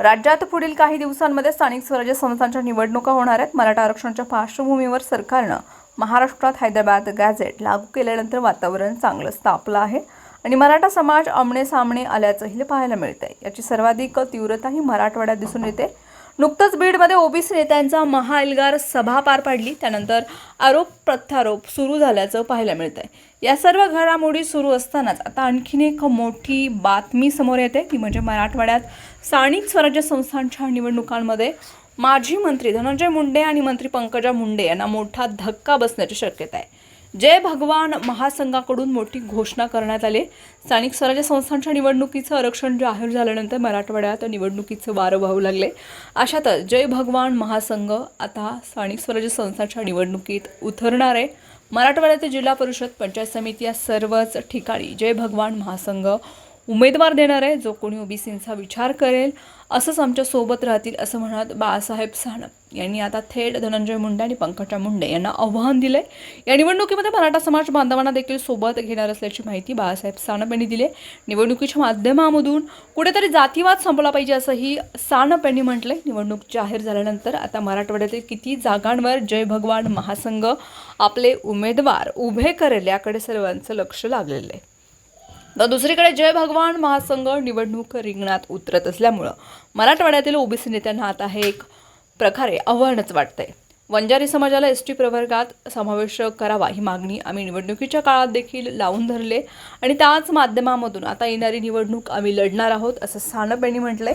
राज्यात पुढील काही दिवसांमध्ये स्थानिक स्वराज्य संस्थांच्या निवडणुका होणार आहेत. मराठा आरक्षणाच्या पार्श्वभूमीवर सरकारनं महाराष्ट्रात हैदराबाद गॅझेट लागू केल्यानंतर वातावरण चांगलंच तापलं आहे आणि मराठा समाज आमणे सामने आल्याचंही पाहायला मिळतंय. याची सर्वाधिक तीव्रता ही मराठवाड्यात दिसून येते. नुकतंच बीडमध्ये ओबीसी नेत्यांचा महाएल्गार सभा पार पाडली. त्यानंतर आरोप प्रत्यारोप सुरू झाल्याचं पाहायला मिळत आहे या सर्व घडामोडी सुरू असतानाच आता आणखीन एक मोठी बातमी समोर येते. ती म्हणजे मराठवाड्यात स्थानिक स्वराज्य संस्थांच्या निवडणुकांमध्ये माजी मंत्री धनंजय मुंडे आणि मंत्री पंकजा मुंडे यांना मोठा धक्का बसण्याची शक्यता आहे. जय भगवान महासंघाकडून मोठी घोषणा करण्यात आली. स्थानिक स्वराज्य संस्थांच्या निवडणुकीचं आरक्षण जाहीर झाल्यानंतर मराठवाड्यात निवडणुकीचं वारं वाहू लागले. अशातच जय भगवान महासंघ आता स्थानिक स्वराज्य संस्थांच्या निवडणुकीत उतरणार आहे. मराठवाड्यातील जिल्हा परिषद पंचायत समिती या सर्वच ठिकाणी जय भगवान महासंघ उमेदवार देणार आहे जो कोणी ओबीसींचा विचार करेल असंच आमच्यासोबत राहतील असं म्हणत बाळासाहेब सानप यांनी आता थेट धनंजय मुंडे आणि पंकजा मुंडे यांना आव्हान दिलं आहे या निवडणुकीमध्ये मराठा समाज बांधवांना देखील सोबत घेणार असल्याची माहिती बाळासाहेब सानप यांनी दिली निवडणुकीच्या माध्यमामधून कुठेतरी जातीवाद संपला पाहिजे असंही सानप यांनी आहे निवडणूक जाहीर झाल्यानंतर आता मराठवाड्यातील किती जागांवर जय भगवान महासंघ आपले उमेदवार उभे करेल याकडे सर्वांचं लक्ष लागलेलं आहे. तर दुसरीकडे जय भगवान महासंघ निवडणूक रिंगणात उतरत असल्यामुळं मराठवाड्यातील ओबीसी नेत्यांना आता हे एक प्रकारे आव्हानच वाटतंय. वंजारी समाजाला एस टी प्रवर्गात समावेश करावा ही मागणी आम्ही निवडणुकीच्या काळात देखील लावून धरले आणि त्याच माध्यमामधून आता येणारी निवडणूक आम्ही लढणार आहोत असं सानप यांनी म्हटलंय.